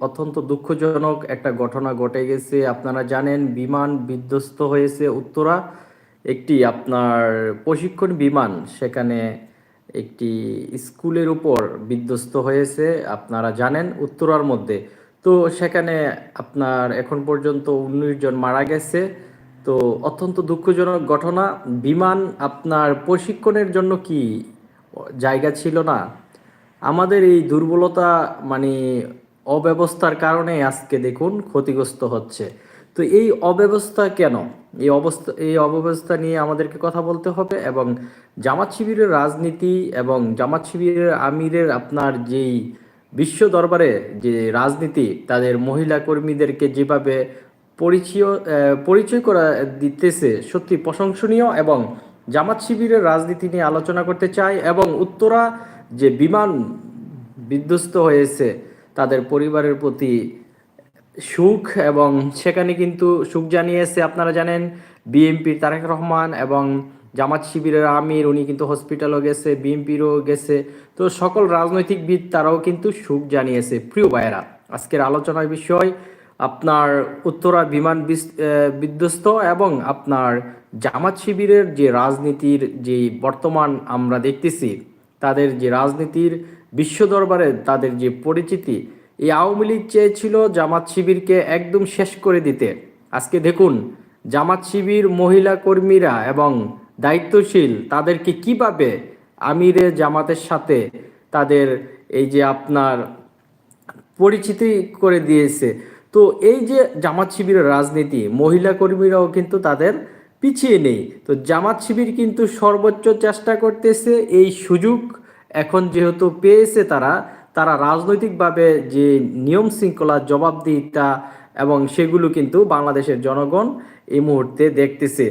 অত্যন্ত দুঃখজনক একটা ঘটনা ঘটে গেছে। আপনারা জানেন, বিমান বিধ্বস্ত হয়েছে উত্তরা। একটি আপনার প্রশিক্ষণ বিমান সেখানে একটি স্কুলের উপর বিধ্বস্ত হয়েছে। আপনারা জানেন উত্তরার মধ্যে। তো সেখানে আপনার এখন পর্যন্ত উনিশ জন মারা গেছে। তো অত্যন্ত দুঃখজনক ঘটনা। বিমান আপনার প্রশিক্ষণের জন্য কি জায়গা ছিল না? আমাদের এই দুর্বলতা মানে অব্যবস্থার কারণে আজকে দেখুন ক্ষতিগ্রস্ত হচ্ছে। তো এই অব্যবস্থা কেন? এই অবস্থা, এই অব্যবস্থা নিয়ে আমাদেরকে কথা বলতে হবে এবং জামাত শিবিরের রাজনীতি এবং জামাত শিবিরের আমিরের আপনার যেই বিশ্ব দরবারে যে রাজনীতি, তাদের মহিলা কর্মীদেরকে যেভাবে পরিচয় পরিচয় করা দিতেছে সত্যি প্রশংসনীয় এবং জামাত শিবিরের রাজনীতি নিয়ে আলোচনা করতে চাই এবং উত্তরা যে বিমান বিধ্বস্ত হয়েছে তাদের পরিবারের প্রতি সুখ এবং সেখানে কিন্তু সুখ জানিয়েছে, আপনারা জানেন, বিএনপির তারেক রহমান এবং জামাত শিবিরের আমির, উনি কিন্তু হসপিটালও গেছে, বিএনপিরও গেছে। তো সকল রাজনৈতিকবিদ তারাও কিন্তু সুখ জানিয়েছে। প্রিয় ভাইয়েরা, আজকের আলোচনার বিষয় আপনার উত্তরা বিমান বিস- বিধ্বস্ত এবং আপনার জামাত শিবিরের যে রাজনীতির যে বর্তমান আমরা দেখতেছি, তাদের যে রাজনীতির বিশ্ব দরবারে তাদের যে পরিচিতি, এই আওয়ামী লীগ চেয়েছিল জামাত শিবিরকে একদম শেষ করে দিতে। আজকে দেখুন, জামাত শিবির, মহিলা কর্মীরা এবং দায়িত্বশীল তাদেরকে কীভাবে আমিরে জামাতের সাথে তাদের এই যে আপনার পরিচিতি করে দিয়েছে। তো এই যে জামাত শিবিরের রাজনীতি, মহিলা কর্মীরাও কিন্তু তাদের পিছিয়ে নেই। তো জামাত শিবির কিন্তু সর্বোচ্চ চেষ্টা করতেছে এই সুযোগ এখন যেহেতু পেয়েছে তারা তারা রাজনৈতিকভাবে যে নিয়ম শৃঙ্খলা, জবাবদিহিতা এবং সেগুলো কিন্তু বাংলাদেশের জনগণ এই মুহূর্তে দেখতেছে।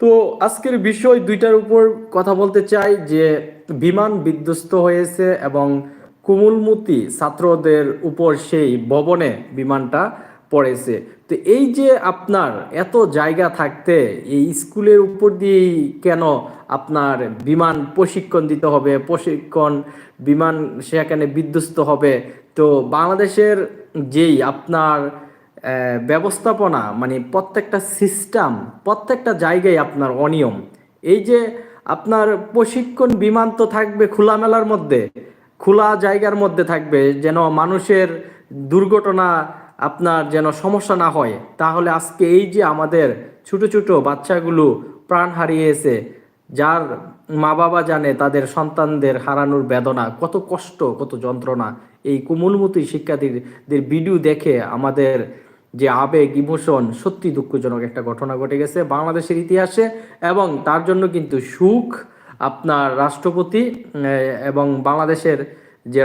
তো আজকের বিষয় দুইটার উপর কথা বলতে চাই, যে বিমান বিধ্বস্ত হয়েছে এবং কুমুলমতি ছাত্রদের উপর সেই ভবনে বিমানটা পড়েছে। তো এই যে আপনার এত জায়গা থাকতে, এই স্কুলের উপর দিয়েই কেন আপনার বিমান প্রশিক্ষণ দিতে হবে? প্রশিক্ষণ, বিমান সেখানে বিধ্বস্ত হবে? তো বাংলাদেশের যেই আপনার ব্যবস্থাপনা মানে প্রত্যেকটা সিস্টেম প্রত্যেকটা জায়গায় আপনার অনিয়ম। এই যে আপনার প্রশিক্ষণ বিমান তো থাকবে খোলামেলার মধ্যে, খোলা জায়গার মধ্যে থাকবে, যেন মানুষের দুর্ঘটনা আপনার যেন সমস্যা না হয়, তাহলে আজকে এই যে আমাদের ছোট ছোট বাচ্চাগুলো প্রাণ হারিয়েছে, যার মা বাবা জানে তাদের সন্তানদের হারানোর বেদনা, কত কষ্ট, কত যন্ত্রণা, এই কোমলমতি শিক্ষার্থীদের ভিডিও দেখে আমাদের যে আবেগ, ইমোশন সত্যি দুঃখজনক একটা ঘটনা ঘটে গেছে বাংলাদেশের ইতিহাসে এবং তার জন্য কিন্তু সুখ আপনার রাষ্ট্রপতি এবং বাংলাদেশের যে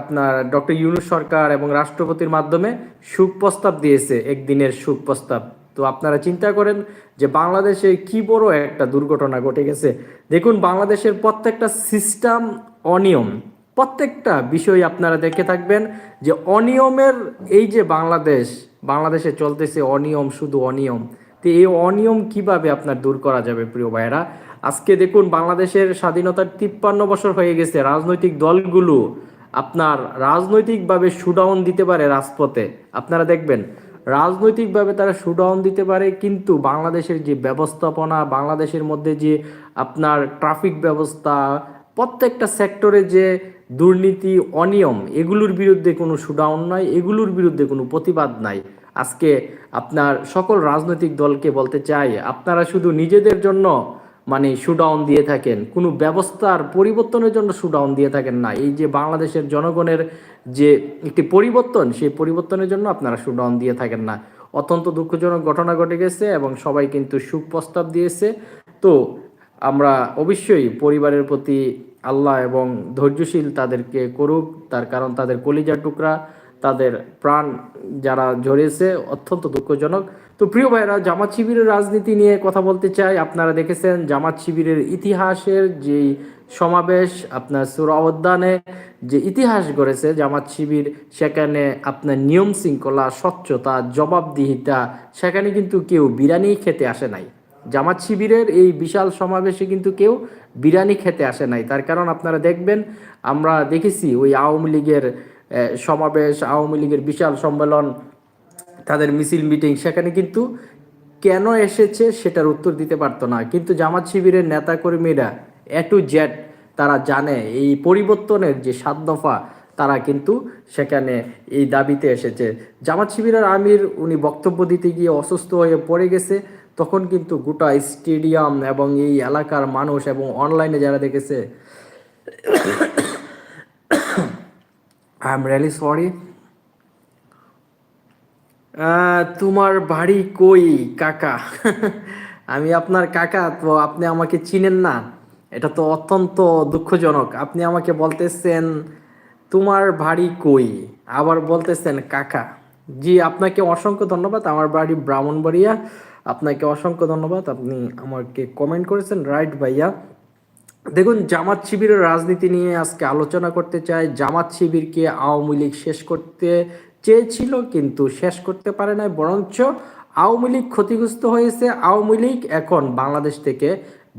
আপনার ডক্টর ইউনুস সরকার এবং রাষ্ট্রপতির মাধ্যমে সুখ প্রস্তাব দিয়েছে, একদিনের সুখ প্রস্তাব। তো আপনারা চিন্তা করেন যে বাংলাদেশে কি বড় একটা দুর্ঘটনা ঘটে গেছে। দেখুন, বাংলাদেশের প্রত্যেকটা সিস্টেম অনিয়ম। প্রত্যেকটা বিষয় আপনারা দেখে থাকবেন যে অনিয়মের এই যে বাংলাদেশ, বাংলাদেশে চলতেছে অনিয়ম, শুধু অনিয়ম। তো এই অনিয়ম কীভাবে আপনার দূর করা যাবে, প্রিয় ভাইয়েরা? আজকে দেখুন, বাংলাদেশের স্বাধীনতার তিপ্পান্ন বছর হয়ে গেছে, রাজনৈতিক দলগুলো আপনার রাজনৈতিকভাবে শুডাউন দিতে পারে রাজপথে। আপনারা দেখবেন, রাজনৈতিকভাবে তারা শুডাউন দিতে পারে, কিন্তু বাংলাদেশের যে ব্যবস্থাপনা, বাংলাদেশের মধ্যে যে আপনার ট্রাফিক ব্যবস্থা, প্রত্যেকটা সেক্টরে যে দুর্নীতি, অনিয়ম, এগুলোর বিরুদ্ধে কোনো শুডাউন নাই, এগুলোর বিরুদ্ধে কোনো প্রতিবাদ নাই। আজকে আপনার সকল রাজনৈতিক দলকে বলতে চাই, আপনারা শুধু নিজেদের জন্য মানে শুডাউন দিয়ে থাকেন। কোনো ব্যবস্থার পরিবর্তনের জন্য শুডাউন দিয়ে থাকেন না। এই যে বাংলাদেশের জনগণের যে একটি পরিবর্তন, সেই পরিবর্তনের জন্য আপনারা শুডাউন দিয়ে থাকেন না। অত্যন্ত দুঃখজনক ঘটনা ঘটে গেছে এবং সবাই কিন্তু সুখ প্রস্তাব দিয়েছে। তো আমরা অবশ্যই পরিবারের প্রতি আল্লাহ এবং ধৈর্যশীল তাদেরকে করুক। তার কারণ তাদের কলিজার টুকরা। তাদের প্রাণ যারা ঝরেছে অত্যন্ত দুঃখজনক। তো প্রিয় ভাইরা জামাত শিবিরের রাজনীতি নিয়ে কথা বলতে চাই। আপনারা দেখেছেন জামাত শিবিরের ইতিহাসের যে সমাবেশ, আপনার সুরাউদ্দানে যে ইতিহাস গড়েছে জামাত শিবির, সেখানে আপনার নিয়ম শৃঙ্খলা, স্বচ্ছতা, জবাবদিহিতা, সেখানে কিন্তু কেউ বিরিয়ানি খেতে আসে নাই। জামাত শিবিরের এই বিশাল সমাবেশে কিন্তু কেউ বিরিয়ানি খেতে আসে নাই। তার কারণ আপনারা দেখবেন, আমরা দেখেছি ওই আওয়ামী লীগের সমাবেশ, আওয়ামী লীগের বিশাল সম্মেলন, তাদের মিছিল, মিটিং, সেখানে কিন্তু কেন এসেছে সেটার উত্তর দিতে পারতো না। কিন্তু জামাত শিবিরের নেতাকর্মীরা এ টু জেড তারা জানে, এই পরিবর্তনের যে সাত দফা তারা কিন্তু সেখানে এই দাবিতে এসেছে। জামাত শিবিরের আমির, উনি বক্তব্য দিতে গিয়ে অসুস্থ হয়ে পড়ে গেছে। তখন কিন্তু গোটা স্টেডিয়াম এবং এই এলাকার মানুষ এবং অনলাইনে যারা দেখেছে আই এম রিয়েলি সরি তোমার বাড়ি কই, কাকা? আমি আপনার কাকা, তো আপনি আমাকে চিনেন না। এটা তো অত্যন্ত দুঃখজনক। আপনি আমাকে বলতেছেন, তোমার বাড়ি কই? আবার বলতেছেন, কাকা। জি, আপনাকে অসংখ্য ধন্যবাদ। আমার বাড়ি ব্রাহ্মণবাড়িয়া। আপনাকে অসংখ্য ধন্যবাদ। আপনি আমাকে কমেন্ট করেছেন রাইট ভাইয়া। দেখুন, জামাত শিবিরের রাজনীতি নিয়ে আজকে আলোচনা করতে চাই। জামাত শিবিরকে আওয়ামী লীগ শেষ করতে চেয়েছিল, কিন্তু শেষ করতে পারে না বরঞ্চ আওয়ামী লীগ ক্ষতিগ্রস্ত হয়েছে। আওয়ামী লীগ এখন বাংলাদেশ থেকে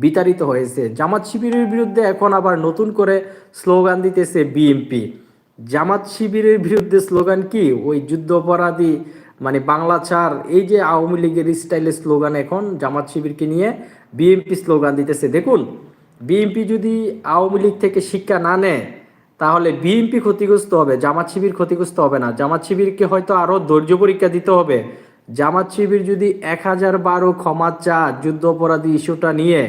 বিতাড়িত হয়েছে। জামাত শিবিরের বিরুদ্ধে এখন আবার নতুন করে স্লোগান দিতেছে বিএনপি। জামাত শিবিরের বিরুদ্ধে স্লোগান কি? ওই যুদ্ধ অপরাধী মানে বাংলা ছাড়, এই যে আওয়ামী লীগের স্টাইলের স্লোগান এখন জামাত শিবিরকে নিয়ে বিএনপি স্লোগান দিতেছে। দেখুন বিএনপি যদি আওয়ামী লীগ থেকে শিক্ষা না নেয়, তাহলে বিএনপি ক্ষতিগ্রস্ত হবে, জামাত শিবির ক্ষতিগ্রস্ত হবে না। জামাত শিবিরকে হয়তো আরও ধৈর্য পরীক্ষা দিতে হবে। জামাত শিবির যদি এক হাজার বারো ক্ষমা চা যুদ্ধ অপরাধী ইস্যুটা নিয়ে,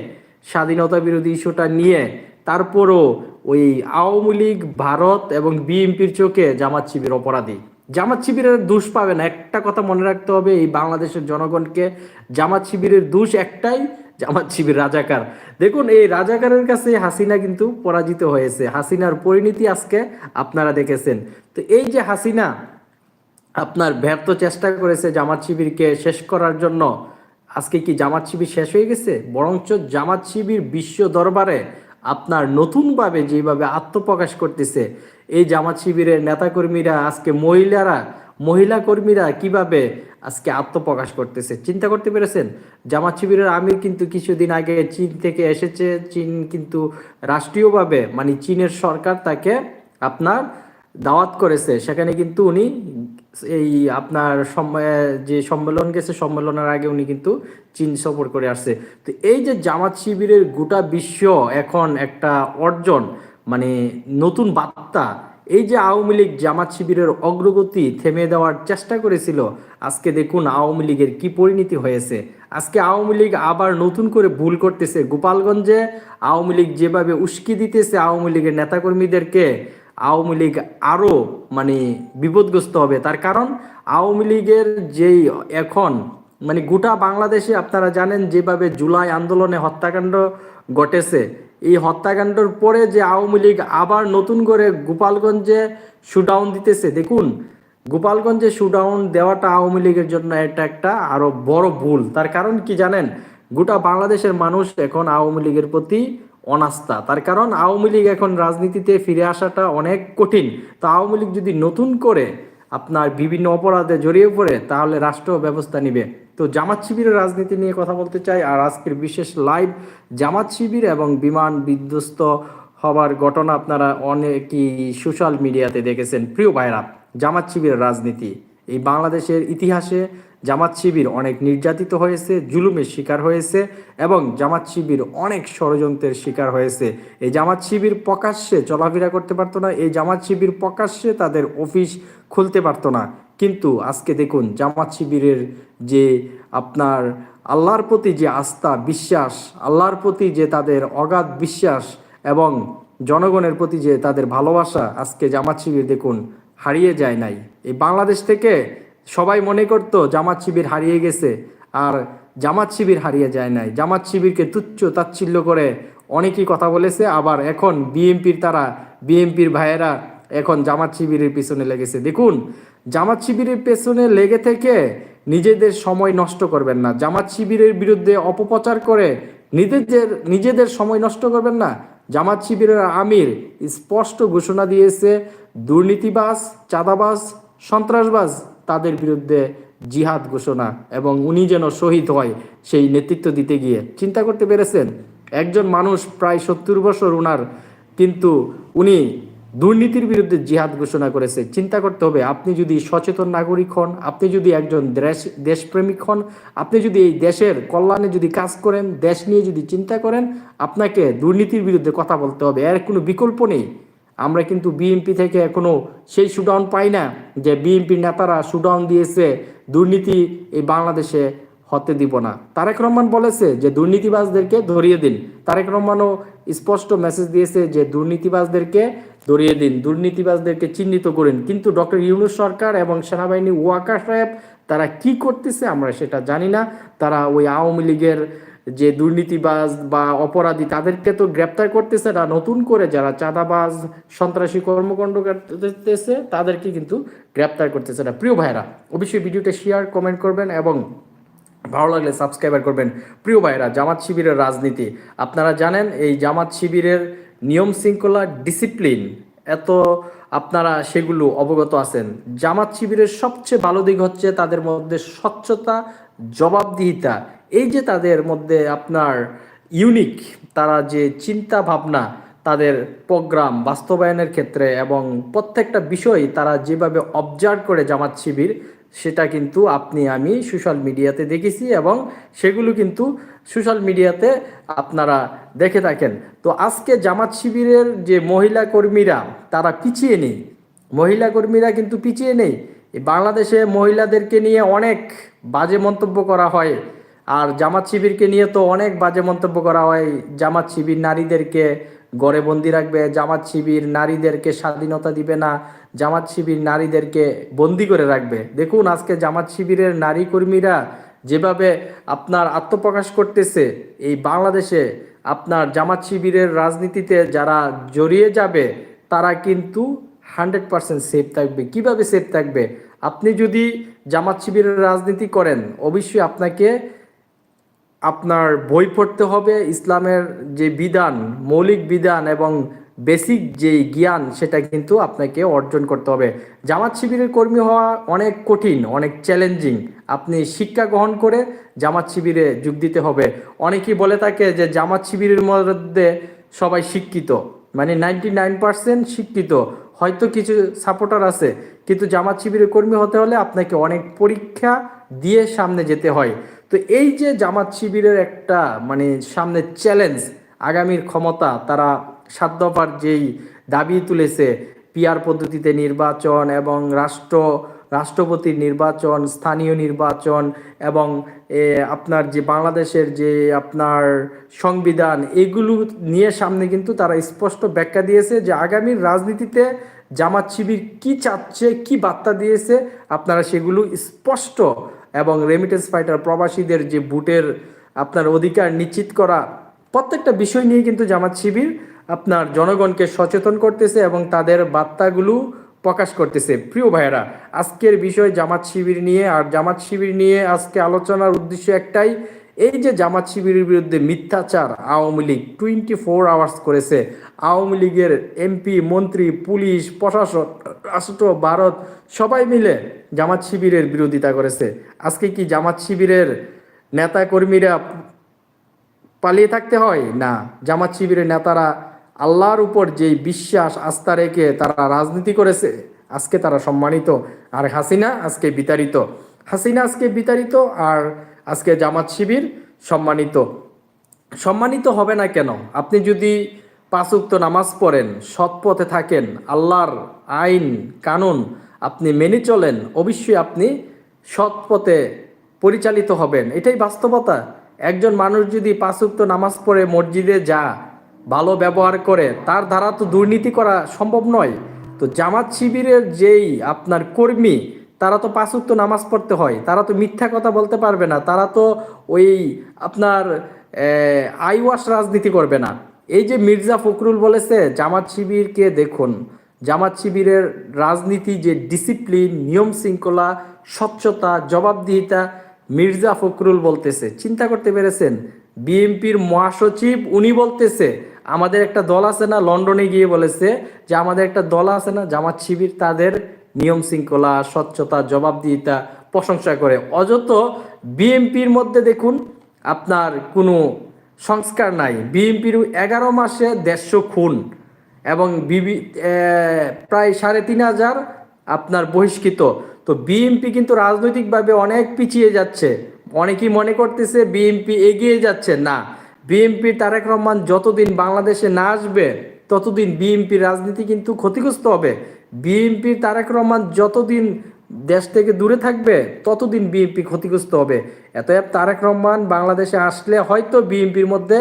স্বাধীনতা বিরোধী ইস্যুটা নিয়ে, তারপরও ওই আওয়ামী লীগ, ভারত এবং বিএনপির চোখে জামাত শিবির অপরাধী। জামাত শিবিরের দোষ পাবে না। একটা কথা মনে রাখতে হবে, এই বাংলাদেশের জনগণকে, জামাত শিবিরের দোষ একটাই জামাত শিবির রাজাকার। দেখুন, এই রাজাকারের কাছে হাসিনা কিন্তু পরাজিত হয়েছে। হাসিনার পরিণতি আজকে আপনারা দেখেছেন। তো এই যে হাসিনা আপনার ব্যর্থ চেষ্টা করেছে জামাত শিবিরকে শেষ করার জন্য, আজকে কি জামাত শিবির শেষ হয়ে গেছে? বরঞ্চ জামাত শিবির বিশ্ব দরবারে আপনার নতুনভাবে যেভাবে আত্মপ্রকাশ করতেছে, এই জামাত শিবিরের নেতাকর্মীরা, আজকে মহিলারা মহিলা কর্মীরা কীভাবে আজকে আত্মপ্রকাশ করতেছে। চিন্তা করতে পেরেছেন? জামাত শিবিরের আমির কিন্তু কিছুদিন আগে চীন থেকে এসেছে। চীন কিন্তু রাষ্ট্রীয়ভাবে মানে চীনের সরকার তাকে আপনার দাওয়াত করেছে। সেখানে কিন্তু উনি এই আপনার যে সম্মেলন গেছে, সম্মেলনের আগে উনি কিন্তু চীন সফর করে আসছে। তো এই যে জামাত শিবিরের গোটা বিশ্ব এখন একটা অর্জন মানে নতুন বার্তা এই যে আওয়ামী লীগ জামাত শিবিরের অগ্রগতি থেমে দেওয়ার চেষ্টা করেছিল, আজকে দেখুন আওয়ামী লীগের কি পরিণতি হয়েছে। আজকে আওয়ামী লীগ আবার নতুন করে ভুল করতেছে গোপালগঞ্জে। আওয়ামী লীগ যেভাবে উস্কি দিতেছে আওয়ামী লীগের নেতাকর্মীদেরকে, আওয়ামী লীগ আরও মানে বিপদগ্রস্ত হবে। তার কারণ আওয়ামী লীগের যেই এখন মানে গোটা বাংলাদেশে আপনারা জানেন যেভাবে জুলাই আন্দোলনে হত্যাকাণ্ড ঘটেছে এই হত্যাকাণ্ডের পরে যে আওয়ামী লীগ আবার নতুন করে গোপালগঞ্জে শুডাউন দিতেছে, দেখুন, গোপালগঞ্জে শুডাউন দেওয়াটা আওয়ামী লীগের জন্য এটা একটা আরও বড় ভুল। তার কারণ কি জানেন? গোটা বাংলাদেশের মানুষ এখন আওয়ামী লীগের প্রতি অনাস্থা। তার কারণ আওয়ামী লীগ এখন রাজনীতিতে ফিরে আসাটা অনেক কঠিন। তো আওয়ামী লীগ যদি নতুন করে আপনার বিভিন্ন অপরাধে জড়িয়ে পড়ে, তাহলে রাষ্ট্র ব্যবস্থা নিবে। তো জামাত শিবিরের রাজনীতি নিয়ে কথা বলতে চাই, আর আজকের বিশেষ লাইভ জামাত শিবির এবং বিমান বিধ্বস্ত হবার ঘটনা আপনারা অনেকই সোশ্যাল মিডিয়াতে দেখেছেন। প্রিয় ভাইরা জামাত শিবিরের রাজনীতি। এই বাংলাদেশের ইতিহাসে জামাত শিবির অনেক নির্যাতিত হয়েছে, জুলুমের শিকার হয়েছে এবং জামাত শিবির অনেক ষড়যন্ত্রের শিকার হয়েছে। এই জামাত শিবির প্রকাশ্যে চলাফেরা করতে পারতো না, এই জামাত শিবির প্রকাশ্যে তাদের অফিস খুলতে পারতো না। কিন্তু আজকে দেখুন জামাত শিবিরের যে আপনার আল্লাহর প্রতি যে আস্থা, বিশ্বাস, আল্লাহর প্রতি যে তাদের অগাধ বিশ্বাস এবং জনগণের প্রতি যে তাদের ভালোবাসা আজকে জামাত শিবির দেখুন হারিয়ে যায় নাই। এই বাংলাদেশ থেকে সবাই মনে করতো জামাত শিবির হারিয়ে গেছে আর জামাত শিবির হারিয়ে যায় নাই। জামাত শিবিরকে তুচ্ছ তাচ্ছিল্য করে অনেকেই কথা বলেছে, আবার এখন বিএনপির তারা, বিএনপির ভাইয়েরা এখন জামাত শিবিরের পিছনে লেগেছে। দেখুন জামাত শিবিরের পেছনে লেগে থেকে নিজেদের সময় নষ্ট করবেন না। জামাত শিবিরের বিরুদ্ধে অপপ্রচার করে নিজেদের নিজেদের সময় নষ্ট করবেন না। জামাত শিবিরের আমির স্পষ্ট ঘোষণা দিয়েছে, দুর্নীতিবাজ, চাঁদাবাজ, সন্ত্রাসবাজ তাদের বিরুদ্ধে জিহাদ ঘোষণা এবং উনি যেন শহীদ হয় সেই নেতৃত্ব দিতে গিয়ে। চিন্তা করতে পেরেছেন? একজন মানুষ প্রায় সত্তর বছর উনার, কিন্তু উনি দুর্নীতির বিরুদ্ধে জিহাদ ঘোষণা করেছে। চিন্তা করতে হবে, আপনি যদি সচেতন নাগরিক হন, আপনি যদি একজন দেশ দেশপ্রেমিক হন, আপনি যদি এই দেশের কল্যাণে যদি কাজ করেন, দেশ নিয়ে যদি চিন্তা করেন, আপনাকে দুর্নীতির বিরুদ্ধে কথা বলতে হবে। এর কোনো বিকল্প নেই। আমরা কিন্তু বিএনপি থেকে এখনও সেই সুডাউন পাই না যে বিএনপির নেতারা সুডাউন দিয়েছে, দুর্নীতি এই বাংলাদেশে হতে দিব না। তারেক রহমান বলেছে যে দুর্নীতিবাজদেরকে ধরিয়ে দিন। তারেক রহমানও স্পষ্ট মেসেজ দিয়েছে যে দুর্নীতিবাজদেরকে ধরিয়ে দিন। দুর্নীতিবাজদেরকে চিহ্নিত করেন। কিন্তু ডক্টর ইউনুস সরকার এবং সেনাবাহিনী ওয়াকা সাহেব, তারা কি করতেছে আমরা সেটা জানি না। তারা ওই আওয়ামী লীগের যে দুর্নীতিবাজ বা অপরাধী, তাদেরকে তো গ্রেপ্তার করতেছে না। নতুন করে যারা চাঁদাবাজ, সন্ত্রাসী কর্মকাণ্ড করতেছে, তাদেরকে কিন্তু গ্রেপ্তার করতেছে না। প্রিয় ভাইরা অবশ্যই ভিডিওটা শেয়ার, কমেন্ট করবেন এবং ভালো লাগলে সাবস্ক্রাইবার করবেন। প্রিয় ভাইরা জামাত শিবিরের রাজনীতি। আপনারা জানেন, এই জামাত শিবিরের নিয়ম শৃঙ্খলা ডিসিপ্লিন এত আপনারা সেগুলো অবগত আছেন। জামাত শিবিরের সবচেয়ে ভালো দিক হচ্ছে তাদের মধ্যে স্বচ্ছতা, জবাবদিহিতা। এই যে তাদের মধ্যে আপনার ইউনিক তারা যে চিন্তা ভাবনা তাদের প্রোগ্রাম বাস্তবায়নের ক্ষেত্রে এবং প্রত্যেকটা বিষয় তারা যেভাবে অবজার্ভ করে জামাত শিবির সেটা কিন্তু আপনি, আমি সোশ্যাল মিডিয়াতে দেখেছি এবং সেগুলো কিন্তু সোশ্যাল মিডিয়াতে আপনারা দেখে থাকেন। তো আজকে জামাত শিবিরের যে মহিলা কর্মীরা, তারা পিছিয়ে নেই। মহিলা কর্মীরা কিন্তু পিছিয়ে নেই। বাংলাদেশে মহিলাদেরকে নিয়ে অনেক বাজে মন্তব্য করা হয়। আর জামাত শিবিরকে নিয়ে তো অনেক বাজে মন্তব্য করা হয়। জামাত শিবির নারীদেরকে গড়ে বন্দি রাখবে, জামাত শিবির নারীদেরকে স্বাধীনতা দিবে না, জামাত শিবির নারীদেরকে বন্দি করে রাখবে। দেখুন, আজকে জামাত শিবিরের নারী কর্মীরা যেভাবে আপনার আত্মপ্রকাশ করতেছে, এই বাংলাদেশে আপনার জামাত শিবিরের রাজনীতিতে যারা জড়িয়ে যাবে, তারা কিন্তু হান্ড্রেড পার্সেন্ট সেফ থাকবে। কীভাবে সেফ থাকবে? আপনি যদি জামাত শিবিরের রাজনীতি করেন, অবশ্যই আপনাকে আপনার বই পড়তে হবে, ইসলামের যে বিধান, মৌলিক বিধান এবং বেসিক যে জ্ঞান, সেটা কিন্তু আপনাকে অর্জন করতে হবে। জামাত শিবিরের কর্মী হওয়া অনেক কঠিন, অনেক চ্যালেঞ্জিং আপনি শিক্ষা গ্রহণ করে জামাত শিবিরে যোগ দিতে হবে। অনেকেই বলে থাকে যে জামাত শিবিরের মধ্যে সবাই শিক্ষিত মানে নাইনটি নাইন পার্সেন্ট শিক্ষিত। হয়তো কিছু সাপোর্টার আছে, কিন্তু জামাত শিবিরের কর্মী হতে হলে আপনাকে অনেক পরীক্ষা দিয়ে সামনে যেতে হয়। তো এই যে জামাত শিবিরের একটা মানে সামনে চ্যালেঞ্জ আগামীর ক্ষমতা, তারা সাত দফার যেই দাবি তুলেছে পিয়ার পদ্ধতিতে নির্বাচন এবং রাষ্ট্র, রাষ্ট্রপতির নির্বাচন, স্থানীয় নির্বাচন এবং আপনার যে বাংলাদেশের যে আপনার সংবিধান, এগুলো নিয়ে সামনে কিন্তু তারা স্পষ্ট ব্যাখ্যা দিয়েছে যে আগামীর রাজনীতিতে জামাত শিবির কি চাচ্ছে, কি বার্তা দিয়েছে, আপনারা সেগুলো স্পষ্ট এবং রেমিটেন্স ফাইটার প্রবাসীদের যে বুটের আপনার অধিকার নিশ্চিত করা, প্রত্যেকটা বিষয় নিয়ে কিন্তু জামাত শিবির আপনার জনগণকে সচেতন করতেছে এবং তাদের বার্তাগুলো প্রকাশ করতেছে। প্রিয় ভাইয়েরা, আজকের বিষয় জামাত শিবির নিয়ে, আর জামাত শিবির নিয়ে আজকে আলোচনার উদ্দেশ্য একটাই এই যে জামাত শিবিরের বিরুদ্ধে মিথ্যাচার Awami League twenty four hours করেছে, আওয়ামী লীগের এমপি মন্ত্রী, পুলিশ প্রশাসন রাষ্ট্র, ভারত, সবাই মিলে জামাত শিবিরের বিরোধিতা করেছে। আজকে কি জামাত শিবিরের নেতা কর্মীরা পালিয়ে থাকতে হয়? না, জামাত শিবিরের নেতারা আল্লাহর উপর যেই বিশ্বাস, আস্থা রেখে তারা রাজনীতি করেছে, আজকে তারা সম্মানিত। আর হাসিনা আজকে বিতাড়িত। হাসিনা আজকে বিতাড়িত আর আজকে জামাত শিবির সম্মানিত। সম্মানিত হবে না কেন? আপনি যদি পাঁচুক্ত নামাজ পড়েন, সৎ পথে থাকেন, আল্লাহর আইন, কানুন আপনি মেনে চলেন, অবশ্যই আপনি সৎ পথে পরিচালিত হবেন। এটাই বাস্তবতা। একজন মানুষ যদি পাঁচুক্ত নামাজ পড়ে মসজিদে যা ভালো ব্যবহার করে, তার দ্বারা তো দুর্নীতি করা সম্ভব নয়। তো জামাত শিবিরের যেই আপনার কর্মী তারা তো পাঁচুক্ত নামাজ পড়তে হয়, তারা তো মিথ্যা কথা বলতে পারবে না, তারা তো ওই আপনার আইওয়াস রাজনীতি করবে না। এই যে মির্জা ফখরুল বলেছে, জামাত শিবিরকে দেখুন, জামাত শিবিরের রাজনীতি যে ডিসিপ্লিন নিয়ম শৃঙ্খলা, স্বচ্ছতা, জবাবদিহিতা মির্জা ফখরুল বলতেছে। চিন্তা করতে পেরেছেন? বিএনপির মহাসচিব, উনি বলতেছে, আমাদের একটা দল আছে না, লন্ডনে গিয়ে বলেছে যে আমাদের একটা দল আছে না, জামাত শিবির তাদের নিয়ম শৃঙ্খলা, স্বচ্ছতা, জবাবদিহিতা প্রশংসা করে। অযত বিএনপির মধ্যে দেখুন, আপনার কোনো সংস্কার নাই। বিএনপির এগারো মাসে দেড়শো খুন এবং বিবি প্রায় সাড়ে তিন হাজার আপনার বহিষ্কৃত। তো বিএনপি কিন্তু রাজনৈতিকভাবে অনেক পিছিয়ে যাচ্ছে। অনেকেই মনে করতেছে বিএনপি এগিয়ে যাচ্ছে। না বিএনপি তারেক রহমান যতদিন বাংলাদেশে না আসবে, ততদিন বিএনপি রাজনীতি কিন্তু ক্ষতিগ্রস্ত হবে। বিএনপি তারেক রহমান যতদিন দেশ থেকে দূরে থাকবে, ততদিন বিএনপি ক্ষতিগ্রস্ত হবে। এতএব তারেক রহমান বাংলাদেশে আসলে হয়তো বিএনপির মধ্যে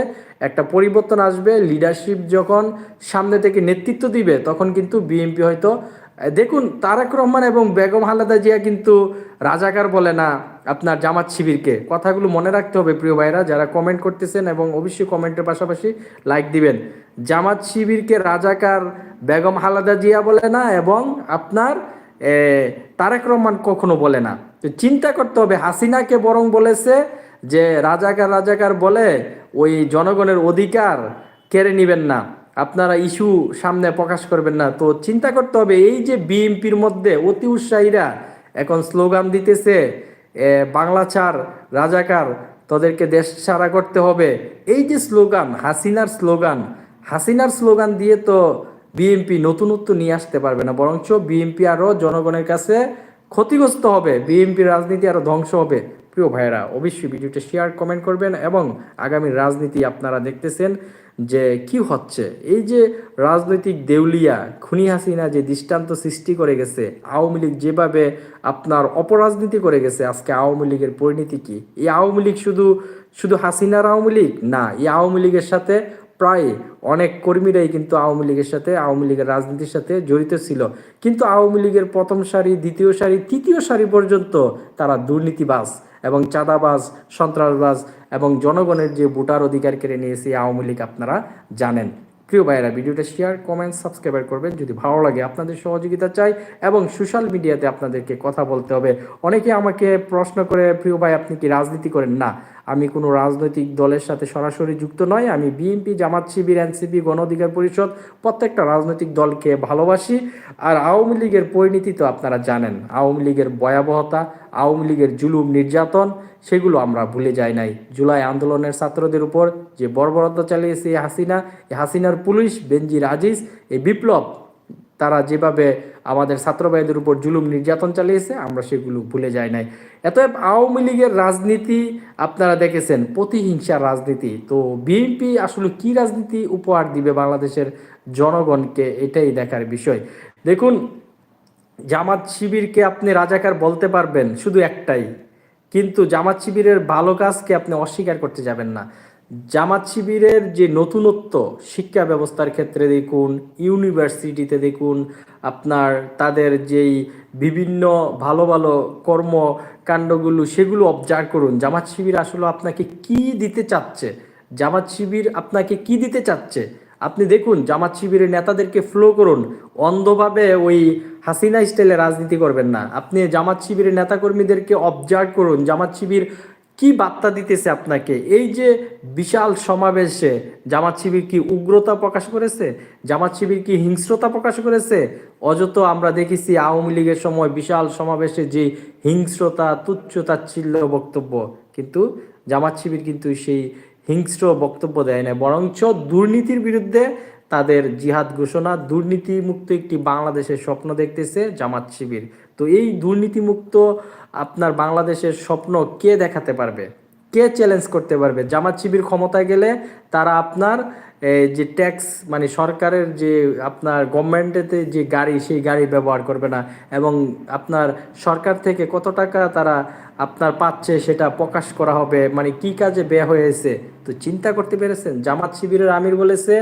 একটা পরিবর্তন আসবে। লিডারশিপ যখন সামনে থেকে নেতৃত্ব দিবে, তখন কিন্তু বিএনপি হয়তো দেখুন, তারেক রহমান এবং বেগম হালেদা জিয়া কিন্তু রাজাকার বলে না আপনার জামাত শিবিরকে। কথাগুলো মনে রাখতে হবে প্রিয় ভাইরা যারা কমেন্ট করতেছেন এবং অবশ্যই কমেন্টের পাশাপাশি লাইক দিবেন। জামাত শিবিরকে রাজাকার বেগম হালাদা জিয়া বলে না এবং আপনার তারেক রহমান কখনো বলে না। তো চিন্তা করতে হবে, হাসিনাকে বরং বলেছে যে রাজাকার রাজাকার বলে ওই জনগণের অধিকার কেড়ে নেবেন না, আপনারা ইস্যু সামনে প্রকাশ করবেন না। তো চিন্তা করতে হবে, এই যে বিএনপির মধ্যে অতি উৎসাহীরা এখন স্লোগান দিতেছে বাংলা ছাড়, রাজাকার, তোদেরকে দেশ ছাড়া করতে হবে, এই যে স্লোগান, হাসিনার স্লোগান হাসিনার স্লোগান দিয়ে তো বিএনপি নতুনত্ব নিয়ে আসতে পারবে না, বরঞ্চ বিএনপি আরও জনগণের কাছে ক্ষতিগ্রস্ত হবে বিএনপি রাজনীতি আরও ধ্বংস হবে। প্রিয় ভাইয়েরা, অবশ্যই ভিডিওটা শেয়ার, কমেন্ট করবেন এবং আগামী রাজনীতি আপনারা দেখতেছেন যে কি হচ্ছে। এই যে রাজনৈতিক দেউলিয়া, খুনি হাসিনা যে দৃষ্টান্ত সৃষ্টি করে গেছে, আওয়ামী লীগ যেভাবে আপনার অপরাজনীতি করে গেছে, আজকে আওয়ামী লীগের পরিণতি কি? এই আওয়ামী লীগ শুধু শুধু হাসিনার আওয়ামী লীগ? না, এই আওয়ামী লীগের সাথে প্রায় অনেক কর্মীরাই কিন্তু আওয়ামী লীগের সাথে, আওয়ামী লীগের রাজনীতির সাথে জড়িত ছিল। কিন্তু আওয়ামী লীগের প্রথম সারি, দ্বিতীয় সারি, তৃতীয় সারি পর্যন্ত তারা দুর্নীতিবাজ এবং চাঁদাবাজ, সন্ত্রাসবাজ এবং জনগণের যে ভোটার অধিকার কেড়ে নিয়েছে আওয়ামী লীগ আপনারা জানেন। প্রিয় ভাইয়েরা, ভিডিওটা শেয়ার, কমেন্ট সাবস্ক্রাইব করবেন। যদি ভালো লাগে, আপনাদের সহযোগিতা চাই এবং সোশ্যাল মিডিয়াতে আপনাদেরকে কথা বলতে হবে। অনেকে আমাকে প্রশ্ন করে, প্রিয় ভাই, আপনি কি রাজনীতি করেন? না। আমি কোনো রাজনৈতিক দলের সাথে সরাসরি যুক্ত নয়, আমি বিএনপি জামাত শিবির এনসিপি গণ অধিকার পরিষদ, প্রত্যেকটা রাজনৈতিক দলকে ভালোবাসি। আর আওয়ামী লীগের পরিণতি তো আপনারা জানেন, আওয়ামী লীগের ভয়াবহতা, আওয়ামী লীগের জুলুম নির্যাতন, সেগুলো আমরা ভুলে যাই নাই। জুলাই আন্দোলনের ছাত্রদের উপর যে বর্বরতা চালিয়েছে হাসিনা হাসিনার পুলিশ বেনজির আজিজ, এই বিপ্লব, তারা যেভাবে আমাদের ছাত্র ভাইদের উপর জুলুম নির্যাতন চালিয়েছে, আমরা সেগুলো ভুলে যাই নাই। এতএব আওয়ামী লীগের রাজনীতি, আপনারা দেখেছেন প্রতিহিংসার রাজনীতি। তো বিএনপি আসলে কি রাজনীতি উপহার দিবে বাংলাদেশের জনগণকে, এটাই দেখার বিষয়। দেখুন, জামাত শিবিরকে আপনি রাজাকার বলতে পারবেন শুধু একটাই, কিন্তু জামাত শিবিরের ভালো কাজকে আপনি অস্বীকার করতে যাবেন না। জামাত শিবিরের যে নতুনত্ব শিক্ষা ব্যবস্থার ক্ষেত্রে দেখুন, ইউনিভার্সিটিতে দেখুন, আপনার তাদের যেই বিভিন্ন ভালো ভালো কর্মকাণ্ডগুলো সেগুলো অবজার্ভ করুন। জামাত শিবির আসলে আপনাকে কি দিতে চাচ্ছে? জামাত শিবির আপনাকে কি দিতে চাচ্ছে? আপনি দেখুন, জামাত শিবিরের নেতাদেরকে ফ্লো করুন। অন্ধভাবে ওই হাসিনা স্টাইলে রাজনীতি করবেন না। আপনি জামাত শিবিরের নেতাকর্মীদেরকে অবজার্ভ করুন। জামাত শিবির কি বার্তা দিতেছে আপনাকে? এই যে বিশাল সমাবেশে জামাত শিবির কি উগ্রতা প্রকাশ করেছে? জামাত শিবির কি হিংস্রতা প্রকাশ করেছে? অযত আমরা দেখেছি আওয়ামী লীগের সময় বিশাল সমাবেশে যে হিংস্রতা তুচ্ছ তাচ্ছিল্য বক্তব্য। কিন্তু জামাত শিবির কিন্তু সেই হিংস্র বক্তব্য দেয় না বরঞ্চ দুর্নীতির বিরুদ্ধে তাদের জিহাদ ঘোষণা, দুর্নীতিমুক্ত একটি বাংলাদেশের স্বপ্ন দেখতেছে জামাত শিবির। তো এই দুর্নীতিমুক্ত আপনার বাংলাদেশের স্বপ্ন কে দেখাতে পারবে? কে চ্যালেঞ্জ করতে পারবে? জামাত শিবির ক্ষমতায় গেলে তারা আপনার যে ট্যাক্স মানে সরকারের যে আপনার গভর্নমেন্টেতে যে গাড়ি, সেই গাড়ি ব্যবহার করবে না এবং আপনার সরকার থেকে কত টাকা তারা আপনার পাচ্ছে সেটা প্রকাশ করা হবে মানে কি কাজে ব্যয় হয়েছে? তো চিন্তা করতে পেরেছেন? জামাত শিবিরের আমির বলেছে,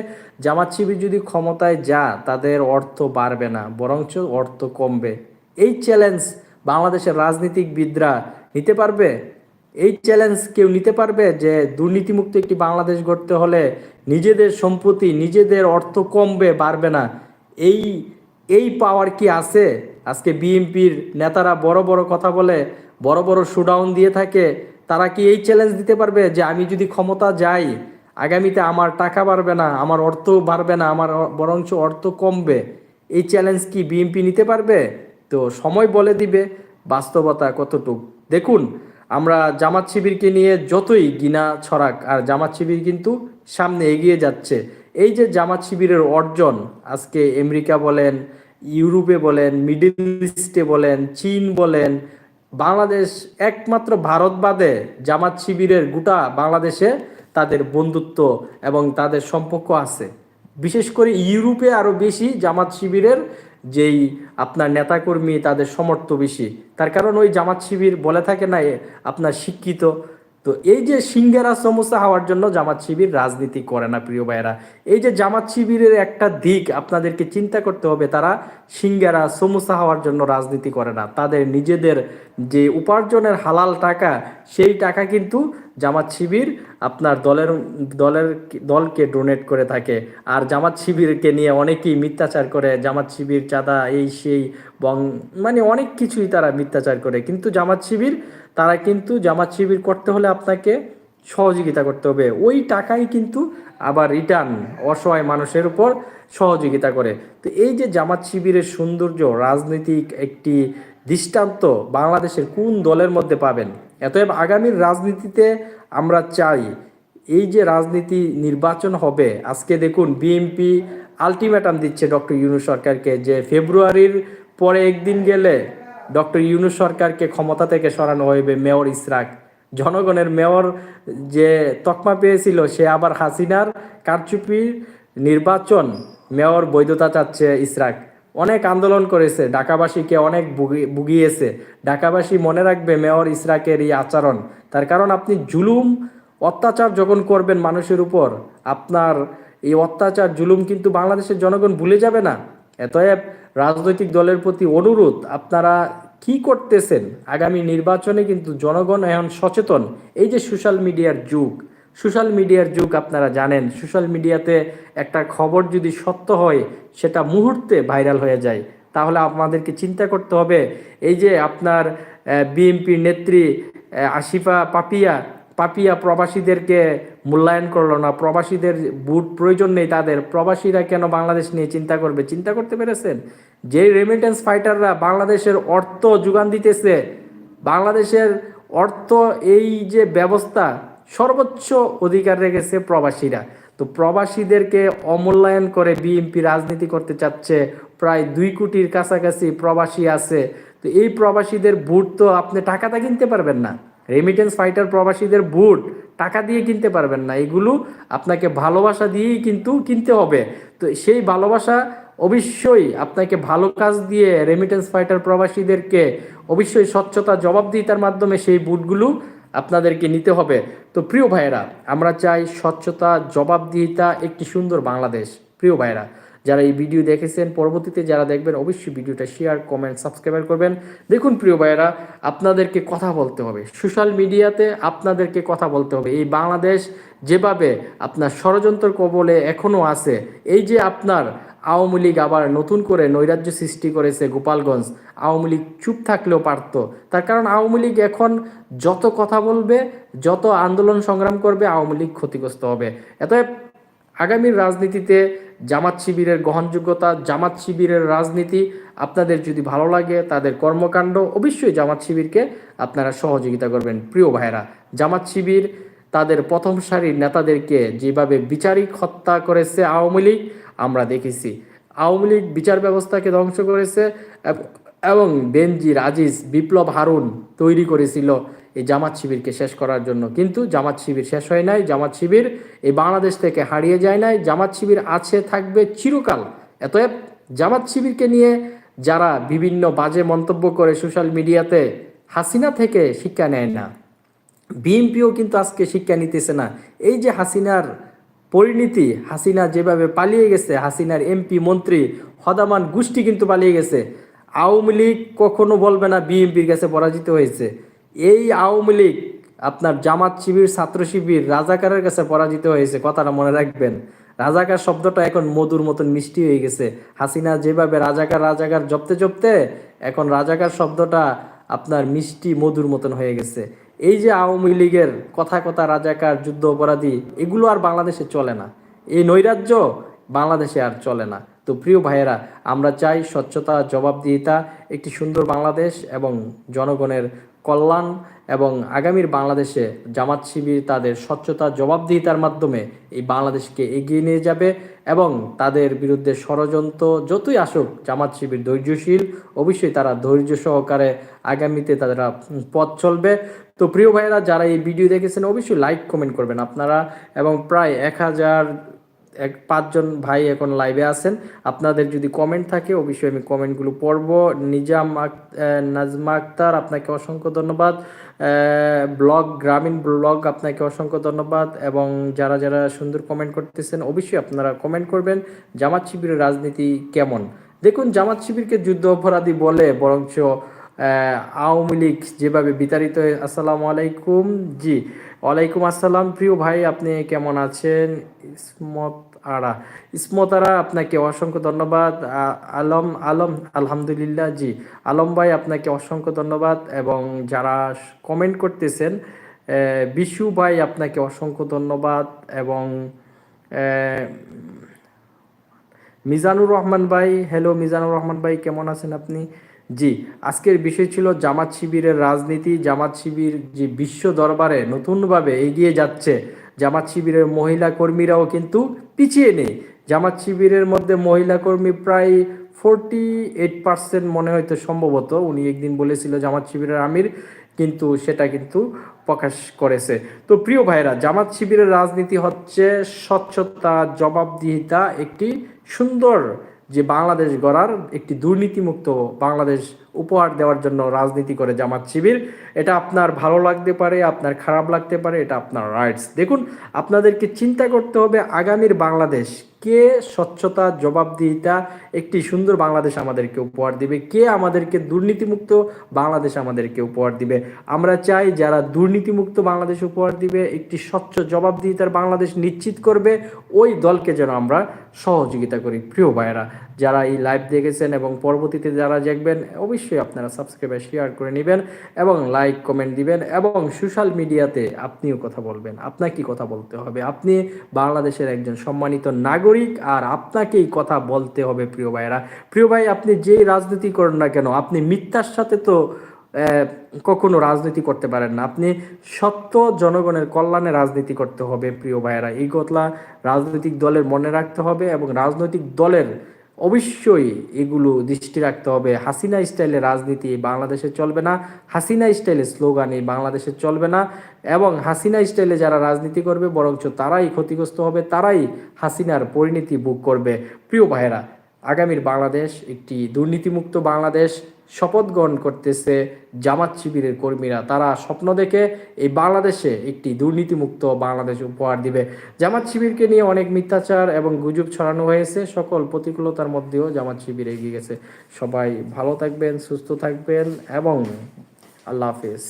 জামাত শিবির যদি ক্ষমতায় যা, তাদের অর্থ বাড়বে না, বরঞ্চ অর্থ কমবে। এই চ্যালেঞ্জ বাংলাদেশের রাজনীতিকবিদরা নিতে পারবে? এই চ্যালেঞ্জ কেউ নিতে পারবে যে দুর্নীতিমুক্ত একটি বাংলাদেশ গড়তে হলে নিজেদের সম্পত্তি, নিজেদের অর্থ কমবে, বাড়বে না? এই এই পাওয়ার কি আছে? আজকে বিএনপির নেতারা বড় বড় কথা বলে, বড় বড় শোডাউন দিয়ে থাকে, তারা কি এই চ্যালেঞ্জ দিতে পারবে যে আমি যদি ক্ষমতা যাই, আগামীতে আমার টাকা বাড়বে না, আমার অর্থ বাড়বে না, আমার বরঞ্চ অর্থ কমবে? এই চ্যালেঞ্জ কি বিএনপি নিতে পারবে? তো সময় বলে দিবে বাস্তবতা কতটুক। দেখুন, আমরা জামাত শিবিরকে নিয়ে যতই গিনা ছড়াক, আর জামাত শিবির কিন্তু সামনে এগিয়ে যাচ্ছে। এই যে জামাত শিবিরের অর্জন, আজকে আমেরিকা বলেন, ইউরোপে বলেন, মিডল ইস্টে বলেন, চীন বলেন, বাংলাদেশ একমাত্র ভারত বাদে জামাত শিবিরের গোটা বাংলাদেশে তাদের বন্ধুত্ব এবং তাদের সম্পর্ক আছে। বিশেষ করে ইউরোপে আরও বেশি জামাত শিবিরের যেই আপনার নেতাকর্মী তাদের সমর্থ বেশি। তার কারণ ওই জামাত শিবির বলে থাকে না আপনার শিক্ষিত তো এই যে সিঙ্গারা সমস্যা হওয়ার জন্য জামাত শিবির রাজনীতি করে না, প্রিয় ভাইয়েরা। এই যে জামাত শিবিরের একটা দিক আপনাদেরকে চিন্তা করতে হবে, তারা সিঙ্গারা সমস্যা হওয়ার জন্য রাজনীতি করে না। তাদের নিজেদের যে উপার্জনের হালাল টাকা, সেই টাকা কিন্তু জামাত শিবির আপনার দলের দলের দলকে ডোনেট করে থাকে। আর জামাত শিবিরকে নিয়ে অনেকেই মিথ্যাচার করে, জামাত শিবির চাঁদা, এই সেই, বং মানে অনেক কিছুই তারা মিথ্যাচার করে। কিন্তু জামাত শিবির তারা কিন্তু জামাত শিবির করতে হলে আপনাকে সহযোগিতা করতে হবে। ওই টাকাই কিন্তু আবার রিটার্ন অসহায় মানুষের উপর সহযোগিতা করে। তো এই যে জামাত শিবিরের সৌন্দর্য, রাজনৈতিক একটি দৃষ্টান্ত বাংলাদেশের কোন দলের মধ্যে পাবেন? এতএব আগামীর রাজনীতিতে আমরা চাই এই যে রাজনীতি নির্বাচন হবে, আজকে দেখুন বিএনপি আলটিমেটাম দিচ্ছে ডক্টর ইউনু সরকারকে যে ফেব্রুয়ারির পরে একদিন গেলে ডক্টর ইউনুস সরকারকে ক্ষমতা থেকে সরানো হইবে মেয়র ইসরাক জনগণের মেয়র যে তকমা পেয়েছিল, সে আবার হাসিনার কারচুপির নির্বাচন মেয়র বৈধতা চাচ্ছে ইসরাক অনেক আন্দোলন করেছে, ঢাকাবাসীকে অনেক ভুগি- ভুগিয়েছে। ঢাকাবাসী মনে রাখবে মেয়র ইসরাকের এই আচরণ। তার কারণ আপনি জুলুম, অত্যাচার যখন করবেন মানুষের উপর, আপনার এই অত্যাচার, জুলুম কিন্তু বাংলাদেশের জনগণ ভুলে যাবে না। এতএব রাজনৈতিক দলের প্রতি অনুরোধ, আপনারা কি করতেছেন? আগামী নির্বাচনে কিন্তু জনগণ এখন সচেতন। এই যে সোশ্যাল মিডিয়ার যুগ, সোশ্যাল মিডিয়ার যুগ আপনারা জানেন, সোশ্যাল মিডিয়াতে একটা খবর যদি সত্য হয়, সেটা মুহূর্তে ভাইরাল হয়ে যায়। তাহলে আমাদেরকে চিন্তা করতে হবে, এই যে আপনার বিএনপির নেত্রী আসিফা পাপিয়া পাপিয়া প্রবাসীদেরকে মূল্যায়ন করল না। প্রবাসীদের বুট প্রয়োজন নেই তাদের। প্রবাসীরা কেন বাংলাদেশ নিয়ে চিন্তা করবে? চিন্তা করতে পেরেছেন? যে রেমিটেন্স ফাইটাররা বাংলাদেশের অর্থ যোগান দিতেছে, বাংলাদেশের অর্থ এই যে ব্যবস্থা, সর্বোচ্চ অধিকার রেখেছে প্রবাসীরা। তো প্রবাসীদেরকে অমূল্যায়ন করে বিএনপি রাজনীতি করতে চাচ্ছে। প্রায় দুই কোটির কাছাকাছি প্রবাসী আছে। তো এই প্রবাসীদের ভোট তো আপনি টাকাটা কিনতে পারবেন না। রেমিটেন্স ফাইটার প্রবাসীদের ভোট টাকা দিয়ে কিনতে পারবেন না। এগুলো আপনাকে ভালোবাসা দিয়েই কিন্তু কিনতে হবে। তো সেই ভালোবাসা অবশ্যই আপনাকে ভালো কাজ দিয়ে রেমিটেন্স ফাইটার প্রবাসীদেরকে অবশ্যই স্বচ্ছতা, জবাবদিহিতার মাধ্যমে সেই বুটগুলো আপনাদেরকে নিতে হবে। তো প্রিয় ভাইয়েরা, আমরা চাই স্বচ্ছতা, জবাবদিহিতা, একটি সুন্দর বাংলাদেশ। প্রিয় ভাইয়েরা যারা এই ভিডিও দেখেছেন, পরবর্তীতে যারা দেখবেন, অবশ্যই ভিডিওটা শেয়ার কমেন্ট সাবস্ক্রাইব করবেন। দেখুন প্রিয় ভাইয়েরা, আপনাদেরকে কথা বলতে হবে। সোশ্যাল মিডিয়াতে আপনাদেরকে কথা বলতে হবে। এই বাংলাদেশ যেভাবে আপনার ষড়যন্ত্র কবলে এখনও আছে, এই যে আপনার আওয়ামী লীগ আবার নতুন করে নৈরাজ্য সৃষ্টি করেছে গোপালগঞ্জ, আওয়ামী লীগ চুপ থাকলেও পারত। তার কারণ আওয়ামী লীগ এখন যত কথা বলবে, যত আন্দোলন সংগ্রাম করবে, আওয়ামী লীগ ক্ষতিগ্রস্ত হবে। এতএব আগামীর রাজনীতিতে জামাত শিবিরের গ্রহণযোগ্যতা, জামাত শিবিরের রাজনীতি আপনাদের যদি ভালো লাগে তাদের কর্মকাণ্ড অবশ্যই জামাত শিবিরকে আপনারা সহযোগিতা করবেন। প্রিয় ভাইরা জামাত শিবির তাদের প্রথম সারির নেতাদেরকে যেভাবে বিচারিক হত্যা করেছে আওয়ামী লীগ, আমরা দেখেছি। আওয়ামী লীগ বিচার ব্যবস্থাকে ধ্বংস করেছে এবং বেনজির আজিজ বিপ্লব হারুন তৈরি করেছিল। এই জামাত শিবিরকে শেষ করার জন্য। কিন্তু জামাত শিবির শেষ হয় নাই, জামাত শিবির এই বাংলাদেশ থেকে হারিয়ে যায় নাই, জামাত শিবির আছে, থাকবে চিরকাল। এতএব জামাত শিবিরকে নিয়ে যারা বিভিন্ন বাজে মন্তব্য করে সোশ্যাল মিডিয়াতে, হাসিনা থেকে শিক্ষা নেয় না। বিএনপিও কিন্তু আজকে শিক্ষা নিতেছে না। এই যে হাসিনার পরিণতি, হাসিনা যেভাবে পালিয়ে গেছে, হাসিনার এমপি, মন্ত্রী, হদামান গোষ্ঠী কিন্তু পালিয়ে গেছে। আওয়ামী লীগ কখনো বলবে না বিএনপির কাছে পরাজিত হয়েছে। এই আওয়ামী লীগ আপনার জামাত শিবির, ছাত্র শিবির রাজাকারের কাছে পরাজিত হয়েছে, কথাটা মনে রাখবেন। রাজাকার শব্দটা এখন মধুর মতন মিষ্টি হয়ে গেছে। হাসিনা যেভাবে রাজাকার রাজাকার জপতে জপতে এখন রাজাকার শব্দটা আপনার মিষ্টি, মধুর মতন হয়ে গেছে। এই যে আওয়ামী লীগের কথা কথা, রাজাকার, যুদ্ধ অপরাধী, এগুলো আর বাংলাদেশে চলে না। এই নৈরাজ্য বাংলাদেশে আর চলে না। তো প্রিয় ভাইয়েরা, আমরা চাই স্বচ্ছতা, জবাবদিহিতা, একটি সুন্দর বাংলাদেশ এবং জনগণের কল্যাণ এবং আগামীর বাংলাদেশে জামাত শিবির তাদের স্বচ্ছতা, জবাবদিহিতার মাধ্যমে এই বাংলাদেশকে এগিয়ে নিয়ে যাবে এবং তাদের বিরুদ্ধে ষড়যন্ত্র যতই আসুক, জামাত শিবির ধৈর্যশীল, অবশ্যই তারা ধৈর্য সহকারে আগামীতে তারা পথ চলবে। তো প্রিয় ভাইয়েরা, যারা এই ভিডিও দেখেছেন, অবশ্যই লাইক কমেন্ট করবেন আপনারা এবং প্রায় এক হাজার এক পাঁচজন ভাই এখন লাইভে আছেন। আপনাদের যদি কমেন্ট থাকে, অবশ্যই আমি কমেন্টগুলো পড়ব। নিজাম নাজমা আক্তার, আপনাকে অসংখ্য ধন্যবাদ। ব্লগ, গ্রামীণ ব্লগ, আপনাকে অসংখ্য ধন্যবাদ। এবং যারা যারা সুন্দর কমেন্ট করতেছেন, অবশ্যই আপনারা কমেন্ট করবেন। জামাত শিবিরের রাজনীতি কেমন? দেখুন, জামাত শিবিরকে যুদ্ধ অপরাধী বলে বরঞ্চ আওয়ামী লীগ যেভাবে বিতাড়িত আসসালামু আলাইকুম। জি, ওয়ালাইকুম আসসালাম। প্রিয় ভাই, আপনি কেমন আছেন? ইসমত আরা ইসমত আরা আপনাকে অসংখ্য ধন্যবাদ। আলম আলম, আলহামদুলিল্লাহ, জি। আলম ভাই, আপনাকে অসংখ্য ধন্যবাদ এবং যারা কমেন্ট করতেছেন বিশু ভাই, আপনাকে অসংখ্য ধন্যবাদ এবং মিজানুর রহমান ভাই হ্যালো মিজানুর রহমান ভাই, কেমন আছেন আপনি? জি, আজকের বিষয় ছিল জামাত শিবিরের রাজনীতি। জামাত শিবির যে বিশ্ব দরবারে নতুনভাবে এগিয়ে যাচ্ছে, জামাত শিবিরের মহিলা কর্মীরাও কিন্তু পিছিয়ে নেই। জামাত শিবিরের মধ্যে মহিলা কর্মী প্রায় ফোরটি এইট পার্সেন্ট মনে হয়তো সম্ভবত। উনি একদিন বলেছিল জামাত শিবিরের আমির, কিন্তু সেটা কিন্তু প্রকাশ করেছে। তো প্রিয় ভাইরা জামাত শিবিরের রাজনীতি হচ্ছে স্বচ্ছতা, জবাবদিহিতা, একটি সুন্দর যে বাংলাদেশ গড়ার একটি দুর্নীতিমুক্ত বাংলাদেশ উপহার দেওয়ার জন্য রাজনীতি করে জামাত শিবির, এটা আপনার ভালো লাগতে পারে, আপনার খারাপ লাগতে পারে, এটা আপনার রাইটস দেখুন, আপনাদেরকে চিন্তা করতে হবে আগামীর বাংলাদেশ কে স্বচ্ছতা জবাবদিহিতা একটি সুন্দর বাংলাদেশ আমাদেরকে উপহার দিবে? কে আমাদেরকে দুর্নীতিমুক্ত বাংলাদেশ আমাদেরকে উপহার দিবে? আমরা চাই যারা দুর্নীতিমুক্ত বাংলাদেশ উপহার দিবে, একটি স্বচ্ছ জবাবদিহিতার বাংলাদেশ নিশ্চিত করবে, ওই দলকে যেন আমরা সহযোগিতা করি। প্রিয় ভাইয়েরা, যারা এই লাইভ দেখেছেন এবং পরবর্তীতে যারা দেখবেন, অবশ্যই আপনারা সাবস্ক্রাইব শেয়ার করে নেবেন এবং লাইক কমেন্ট দিবেন এবং সোশ্যাল মিডিয়াতে আপনিও কথা বলবেন। আপনাকে কথা বলতে হবে? আপনি বাংলাদেশের একজন সম্মানিত নাগরিক। আর আপনাকেই কথা বলতে হবে, প্রিয় ভাইরা প্রিয় ভাই, আপনি যেই রাজনীতি করেন না কেন, আপনি মিথ্যার সাথে তো কখনো রাজনীতি করতে পারেন না। আপনি সত্য জনগণের কল্যাণে রাজনীতি করতে হবে, প্রিয় ভাইয়েরা। এই কথা রাজনৈতিক দলের মনে রাখতে হবে এবং রাজনৈতিক দলের অবশ্যই এগুলো দৃষ্টি রাখতে হবে। হাসিনা স্টাইলে রাজনীতি বাংলাদেশে চলবে না। হাসিনা স্টাইলে স্লোগান বাংলাদেশে চলবে না এবং হাসিনা স্টাইলে যারা রাজনীতি করবে, বরঞ্চ তারাই ক্ষতিগ্রস্ত হবে, তারাই হাসিনার পরিণতি ভোগ করবে। প্রিয় ভাইয়েরা, আগামীর বাংলাদেশ একটি দুর্নীতিমুক্ত বাংলাদেশ। শপথ গ্রহণ করতেছে জামাত শিবিরের কর্মীরা। তারা স্বপ্ন দেখে এই বাংলাদেশে একটি দুর্নীতিমুক্ত বাংলাদেশ উপহার দিবে। জামাত শিবিরকে নিয়ে অনেক মিথ্যাচার এবং গুজব ছড়ানো হয়েছে। সকল প্রতিকূলতার মধ্যেও জামাত শিবির এগিয়ে গেছে। সবাই ভালো থাকবেন, সুস্থ থাকবেন এবং আল্লাহ হাফেজ।